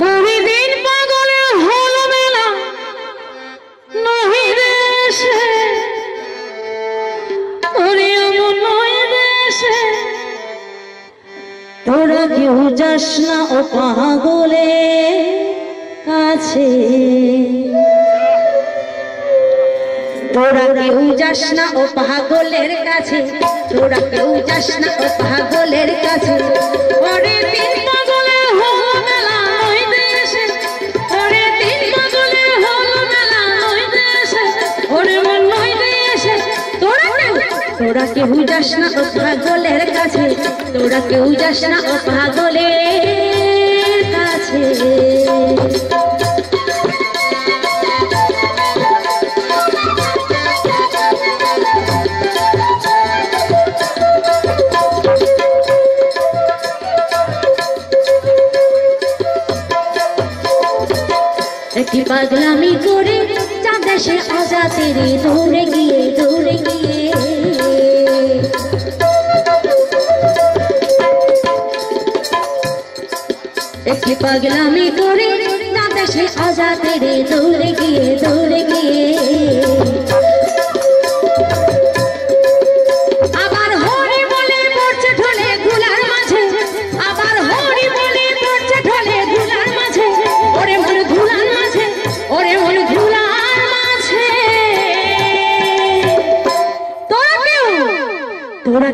কুড়ি দিন পাগলে হলো দেশে তোরা কেউ যাস না ও পাগলে কাছে। তোরা কেউ যাস না ও পাগলের কাছে। তোরা কেউ যাস না ও পাগলের কাছে। কেউ যাস না ও পাগলের কাছে, তোরা কেউ যাস না ও পাগলের কাছে। একটি পাগলামি করে চাঁদে সে অজাতের দৌড়ে গিয়ে দৌড়ে গিয়ে পাগলামি করে তাতে সে অজাতের দৌড়ে গিয়ে দৌড়ে গিয়ে।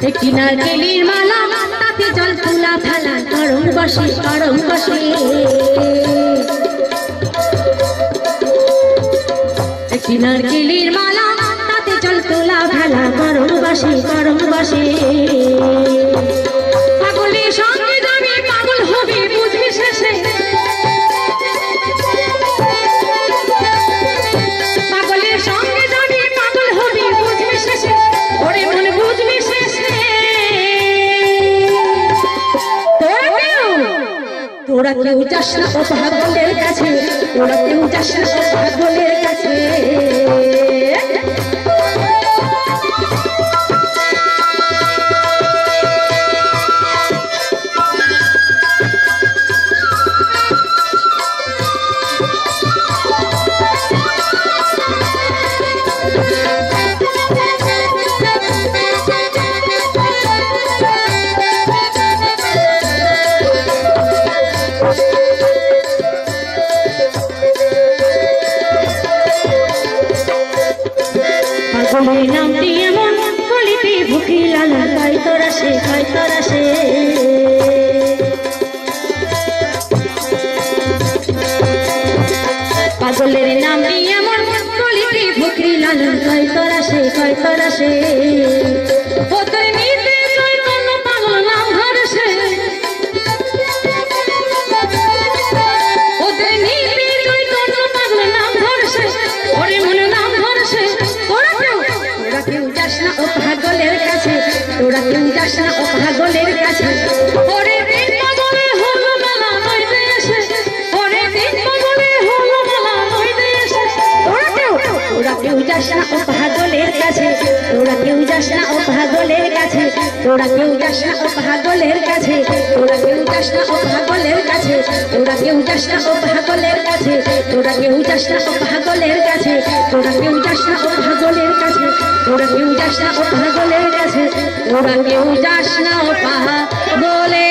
কিনার কেলির মালা, তাতে জল তুলা থালা তরম বসে তরম বসে। কিনার কেলির মালা, তাতে জল তুলা থালা তরম বসে তরম বসে। ওরা কেউ যাস না অভাগলের কাছে ওরা কেউ যাস না অভাগলের কাছে। পাগলের নামটি এমন কলিপি ভুকি লালা খাই তোরা সে খাই তোরা সে। পাগলের নামটি এমন কলিতে ভুকি লালা কয় তোরা সে কয় তোরা সে। যাস না ও পাগলের কাছে। ওরে তোরা কেউ যাস ও পাগলের কাছে, তোরা কেউ যাস ও পাগলের কাছে, তোরা কেউ যাস ও পাগলের কাছে, তোরা কেউ যাস না ও পাগলের কাছে, তোরা কেউ যাস ও পাগলের কাছে, তোরা কেউ যাস না ও পাগলের কাছে, তোরা কেউ যাস না ও পাগলের